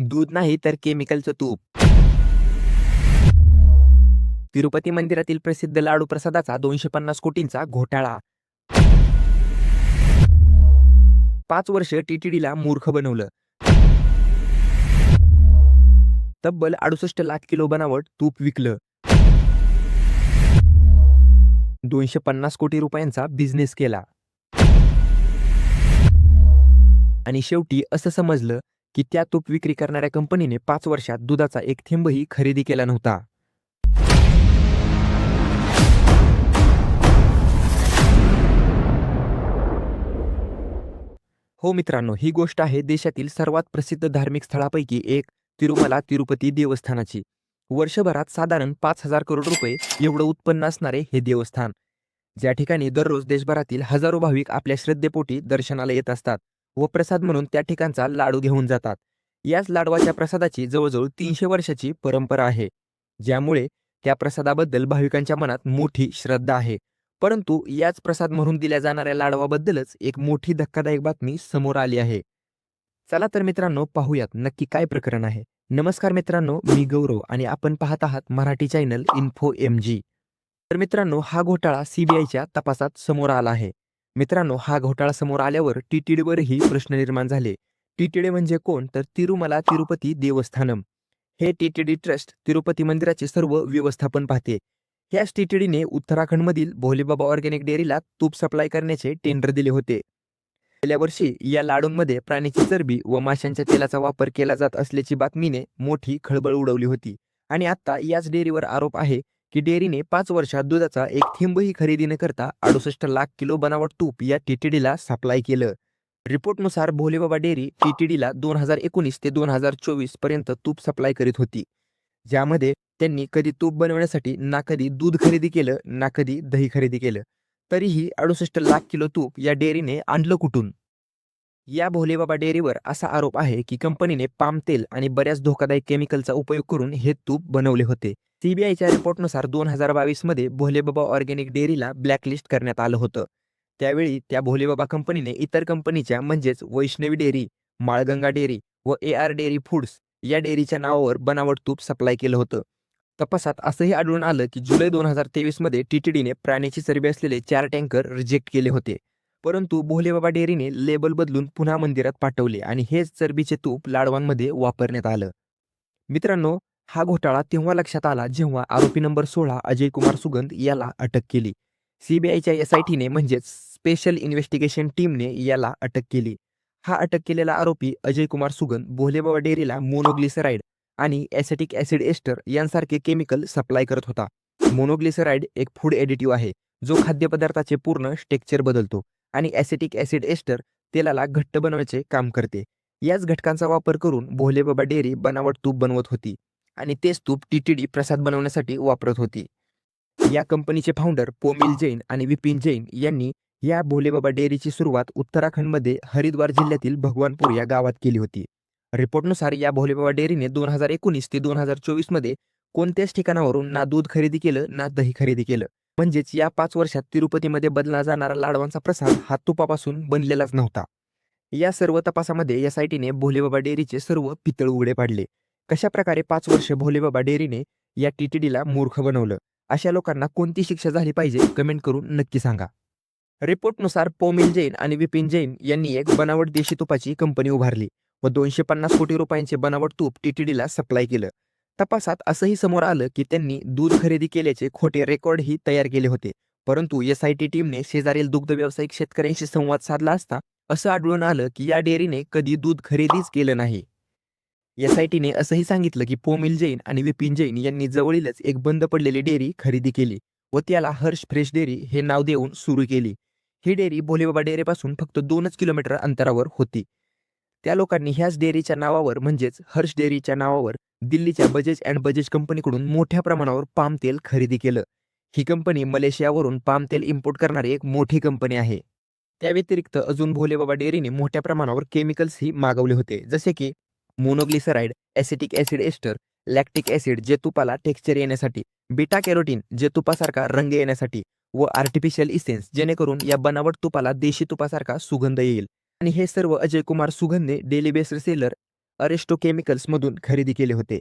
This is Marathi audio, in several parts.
दूध नाही तर केमिकलचं तूप. तिरुपती मंदिरातील प्रसिद्ध लाडू प्रसादाचा दोनशे पन्नास कोटींचा घोटाळा. पाच वर्ष टीटीडीला मूर्ख बनवलं. तब्बल अडुसष्ट लाख किलो बनावट तूप विकलं. दोनशे पन्नास कोटी रुपयांचा बिझनेस केला. आणि शेवटी असं समजलं की त्या तूप विक्री करणाऱ्या कंपनीने पाच वर्षात दुधाचा एक थेंबही खरेदी केला नव्हता. हो मित्रांनो ही गोष्ट आहे देशातील सर्वात प्रसिद्ध धार्मिक स्थळापैकी एक तिरुमला तिरुपती देवस्थानाची. वर्षभरात साधारण पाच हजार करोड रुपये एवढं उत्पन्न असणारे हे देवस्थान. ज्या ठिकाणी दररोज देशभरातील हजारो भाविक आपल्या श्रद्धेपोटी दर्शनाला येत असतात. व प्रसाद म्हणून त्या ठिकाणचा लाडू घेऊन जातात. याच लाडवाच्या प्रसादाची जवळजवळ तीनशे वर्षाची परंपरा आहे ज्यामुळे त्या प्रसादाबद्दल भाविकांच्या मनात मोठी श्रद्धा आहे. परंतु याच प्रसाद म्हणून दिल्या जाणाऱ्या लाडवाबद्दलच एक मोठी धक्कादायक बातमी समोर आली आहे. चला तर मित्रांनो पाहूयात नक्की काय प्रकरण आहे. नमस्कार मित्रांनो मी गौरव आणि आपण पाहत आहात Marathi channel info M G. तर मित्रांनो हा घोटाळा सीबीआयच्या तपासात समोर आला आहे. मित्रांनो हा घोटाळा समोर आल्यावर टीटीडीवरही प्रश्न निर्माण झाले. टीटीडी म्हणजे कोण? तर तिरुमला तिरुपती देवस्थानम. हे टीटीडी ट्रस्ट तिरुपती मंदिराचे सर्व व्यवस्थापन पाहते. ह्याच टीटीडीने उत्तराखंडमधील भोलेबाबा ऑर्गॅनिक डेअरीला तूप सप्लाय करण्याचे टेंडर दिले होते. गेल्या वर्षी या लाडूंमध्ये प्राण्याची चरबी व माशांच्या तेलाचा वापर केला जात असल्याची बातमीने मोठी खळबळ उडवली होती. आणि आता याच डेअरीवर आरोप आहे की डेअरीने पाच वर्षात दुधाचा एक थेंबही खरेदी न करता अडुसष्ट लाख किलो बनावट तूप या टीटीडीला सप्लाय केलं. रिपोर्टनुसार भोलेबाबा डेअरी टीटीडीला दोन हजार एकोणीस ते दोन हजार चोवीसपर्यंत तूप सप्लाय करीत होती. ज्यामध्ये त्यांनी कधी तूप बनवण्यासाठी ना कधी दूध खरेदी केलं ना कधी दही खरेदी केलं. तरीही अडुसष्ट लाख किलो तूप या डेअरीने आणलं कुठून? या भोलेबाबा डेअरीवर असा आरोप आहे की कंपनीने पाम तेल आणि बऱ्याच धोकादायक केमिकलचा उपयोग करून हे तूप बनवले होते. सीबीआयच्या रिपोर्टनुसार दोन हजार बावीसमध्ये भोलेबाबा ऑर्गॅनिक डेअरीला ब्लॅकलिस्ट करण्यात आलं होतं. त्यावेळी त्या भोलेबाबा कंपनीने इतर कंपनीच्या म्हणजेच वैष्णवी डेअरी माळगंगा डेअरी व ए आर डेअरी फूड्स या डेअरीच्या नावावर बनावट तूप सप्लाय केलं होतं. तपासात असंही आढळून आलं की जुलै दोन हजार तेवीसमध्ये टीटीडीने प्राण्याची चरबी असलेले चार टँकर रिजेक्ट केले होते. परंतु भोलेबाबा डेअरीने लेबल बदलून पुन्हा मंदिरात पाठवले आणि हेच चरबीचे तूप लाडवांमध्ये वापरण्यात आलं. मित्रांनो हा घोटाळा तेव्हा लक्षात आला जेव्हा आरोपी नंबर सोळा अजय कुमार सुगंध याला अटक केली. सीबीआयच्या एस आय टीने म्हणजेच स्पेशल इन्व्हेस्टिगेशन टीमने याला अटक केली. हा अटक केलेला आरोपी अजय कुमार सुगंध भोलेबाबा डेअरीला मोनोग्लिसराईड आणि ॲसेटिक ॲसिड एस्टर यांसारखे केमिकल सप्लाय करत होता. मोनोग्लिसराईड एक फूड एडिटिव्ह आहे जो खाद्यपदार्थाचे पूर्ण स्ट्रेक्चर बदलतो आणि ॲसेटिक ॲसिड एस्टर तेलाला घट्ट बनवायचे काम करते. याच घटकांचा वापर करून भोलेबाबा डेअरी बनावट तूप बनवत होती. आणि तेच तूप टीटीडी प्रसाद बनवण्यासाठी वापरत होती. या कंपनीचे फाउंडर पोमिल जैन आणि विपिन जैन यांनी या भोलेबाबा डेअरीची सुरुवात उत्तराखंडमध्ये हरिद्वार जिल्ह्यातील भगवानपूर या गावात केली होती. रिपोर्टनुसार या भोलेबाबा डेअरीने दोन हजार एकोणीस ते दोन हजार चोवीसमध्ये कोणत्याच ठिकाणावरून ना दूध खरेदी केलं ना दही खरेदी केलं. म्हणजेच या पाच वर्षात तिरुपतीमध्ये बदला जाणारा लाडवांचा प्रसाद हा तुपापासून बनलेलाच नव्हता. या सर्व तपासामध्ये एस आय टीने भोलेबाबा डेअरीचे सर्व पितळ उघडे पाडले. कशा प्रकारे पाच वर्ष भोलेबाबा डेअरीने या टीटीडीला मूर्ख बनवलं? अशा लोकांना कोणती शिक्षा झाली पाहिजे? कमेंट करून नक्की सांगा. रिपोर्टनुसार पोमिल जैन आणि विपिन जैन यांनी एक बनावट देशी तुपाची कंपनी उभारली व दोनशे पन्नास कोटी रुपयांचे बनावट तूप टीटीडीला सप्लाय केलं. तपासात असंही समोर आलं की त्यांनी दूध खरेदी केल्याचे खोटे रेकॉर्डही तयार केले होते. परंतु एस आय टी टीमने शेजारील दुग्ध व्यावसायिक शेतकऱ्यांशी संवाद साधला असता असं आढळून आलं की या डेअरीने कधी दूध खरेदीच केलं नाही. एस आय असंही सांगितलं की पोमिल जैन आणि विपिन जैन यांनी जवळीलच एक बंद पडलेली डेअरी खरेदी केली व त्याला हर्ष फ्रेश डेअरी हे नाव देऊन सुरू केली. ही डेअरी भोलेबाबा डेअरीपासून फक्त दोनच किलोमीटर अंतरावर होती. त्या लोकांनी ह्याच डेअरीच्या नावावर म्हणजेच हर्ष डेअरीच्या नावावर दिल्लीच्या बजेज अँड बजेज कंपनीकडून मोठ्या प्रमाणावर पाम तेल खरेदी केलं. ही कंपनी मलेशियावरून पाम तेल इम्पोर्ट करणारी एक मोठी कंपनी आहे. त्या व्यतिरिक्त अजून भोलेबाबा डेअरीने मोठ्या प्रमाणावर केमिकल्सही मागवले होते. जसे की monoglyceride acetic acid ester lactic acid जे तुपाला टेक्स्चर येण्यासाठी बीटा कॅरोटीन जे तुपासारखा रंग येण्यासाठी व आर्टिफिशियल इसेन्स जेणेकरून या बनावट तुपाला देशी तुपासारखा सुगंध येईल. आणि हे सर्व अजय कुमार सुगंधे डेली बेस्ड सेलर अरेस्टो केमिकल्समधून खरेदी केले होते.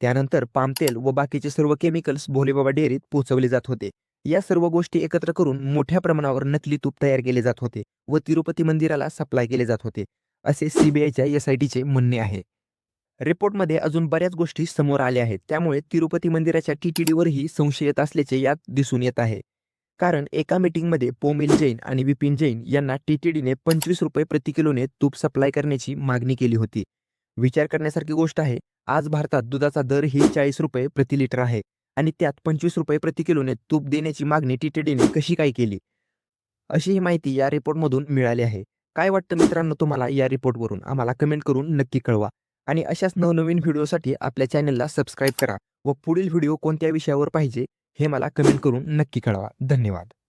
त्यानंतर पामतेल व बाकीचे सर्व केमिकल्स भोलेबाबा डेअरीत पोहोचवले जात होते. या सर्व गोष्टी एकत्र करून मोठ्या प्रमाणावर नकली तूप तयार केले जात होते व तिरुपती मंदिराला सप्लाय केले जात होते. असे सीबीआयच्या एस आय टीचे म्हणणे आहे. रिपोर्टमध्ये अजून बऱ्याच गोष्टी समोर आल्या आहेत. त्यामुळे तिरुपती मंदिराच्या टीटीडीवरही संशय येत असल्याचे यात दिसून येत आहे. कारण एका मीटिंगमध्ये पोमिल जैन आणि विपिन जैन यांना टीटीडीने पंचवीस रुपये प्रति किलोने तूप सप्लाय करण्याची मागणी केली होती. विचार करण्यासारखी गोष्ट आहे आज भारतात दुधाचा दर ही चाळीस रुपये प्रति लिटर आहे आणि त्यात पंचवीस रुपये प्रति किलोने तूप देण्याची मागणी टीटीडीने कशी काय केली? अशी ही माहिती या रिपोर्टमधून मिळाली आहे. काय वाटतं मित्रांनो तुम्हाला या रिपोर्टवरून? आम्हाला कमेंट करून नक्की कळवा. आणि अशाच नवनवीन व्हिडिओसाठी आपल्या चॅनलला सबस्क्राईब करा व पुढील व्हिडिओ कोणत्या विषयावर पाहिजे हे मला कमेंट करून नक्की कळवा. धन्यवाद.